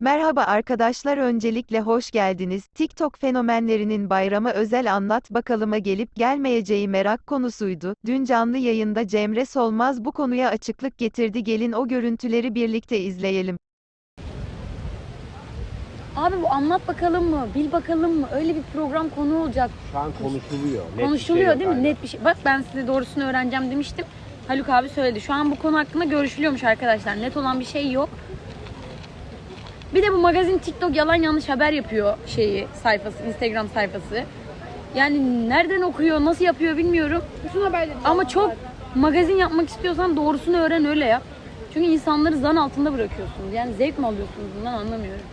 Merhaba arkadaşlar öncelikle hoş geldiniz. TikTok fenomenlerinin bayrama özel anlat bakalıma gelip gelmeyeceği merak konusuydu. Dün canlı yayında Cemre Solmaz bu konuya açıklık getirdi. Gelin o görüntüleri birlikte izleyelim. Abi bu anlat bakalım mı, bil bakalım mı? Öyle bir program konu olacak. Şu an konuşuluyor. Net Konuşuluyor şey yok değil mi? hala. Net bir şey. Bak ben size doğrusunu öğreneceğim demiştim. Haluk abi söyledi. Şu an bu konu hakkında görüşülüyormuş arkadaşlar. Net olan bir şey yok. Bir de bu magazin TikTok yalan yanlış haber yapıyor şeyi sayfası, Instagram sayfası. Yani nereden okuyor, nasıl yapıyor bilmiyorum. Bütün haberleri. Ama çok magazin yapmak istiyorsan doğrusunu öğren öyle yap. Çünkü insanları zan altında bırakıyorsunuz. Yani zevk mi alıyorsunuz bundan anlamıyorum.